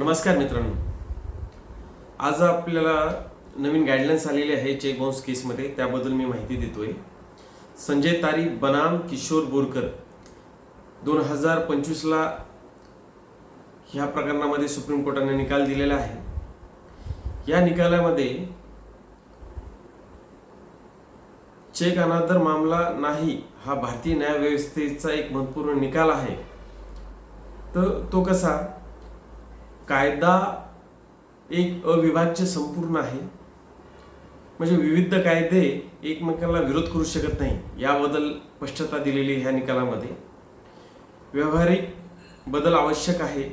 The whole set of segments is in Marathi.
नमस्कार मित्रांनो. आज आपल्याला नवीन गाईडलाईन्स आलेली आहे चेक बाउन्स केसमध्ये त्याबद्दल मी माहिती देतोय. संजय तारी बनाम किशोर बोरकर दोन हजार पंचवीसला ह्या प्रकरणामध्ये सुप्रीम कोर्टाने निकाल दिलेला आहे. या निकालामध्ये चेक अनादर मामला नाही हा भारतीय न्यायव्यवस्थेचा एक महत्त्वपूर्ण निकाल आहे. तर तो कसा? कायदा एक अविभाज्य संपूर्ण आहे. म्हणजे विविध कायदे एकमेकांना विरोध करू शकत नाही. याबद्दल स्पष्टता दिलेली ह्या निकालामध्ये. व्यावहारिक बदल आवश्यक आहे.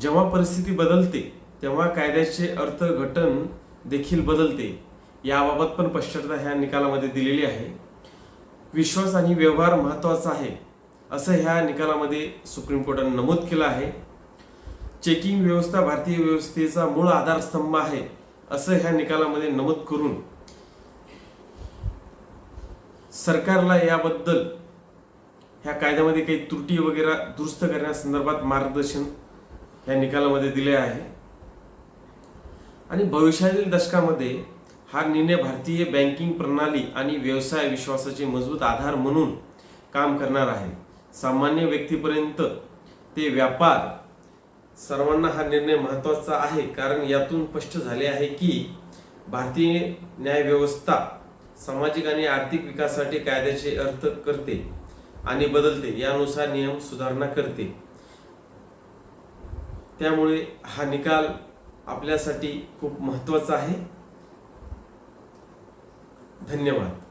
जेव्हा परिस्थिती बदलते तेव्हा कायद्याचे अर्थघटन देखील बदलते. याबाबत पण स्पष्टता ह्या निकालामध्ये दिलेली आहे. विश्वास आणि व्यवहार महत्त्वाचा आहे असं ह्या निकालामध्ये सुप्रीम कोर्टाने नमूद केलं आहे. चेकिंग व्यवस्था भारतीय व्यवस्थेचा मूळ आधारस्तंभ आहे असं ह्या निकालामध्ये नमूद करून सरकारला याबद्दल ह्या कायद्यामध्ये काही त्रुटी वगैरे दुरुस्त करण्यासंदर्भात मार्गदर्शन ह्या निकालामध्ये दिले आहे. आणि भविष्यातील दशकामध्ये हा निर्णय भारतीय बँकिंग प्रणाली आणि व्यवसाय विश्वासाचे मजबूत आधार म्हणून काम करणार आहे. सामान्य व्यक्तीपर्यंत ते व्यापार सर्वांना हा निर्णय महत्त्वाचा आहे कारण यातून स्पष्ट झाले आहे की भारतीय न्यायव्यवस्था सामाजिक आणि आर्थिक विकासासाठी कायद्याचे अर्थ करते आणि बदलते यानुसार नियम सुधारणा करते. त्यामुळे हा निकाल आपल्यासाठी खूप महत्त्वाचा आहे. धन्यवाद.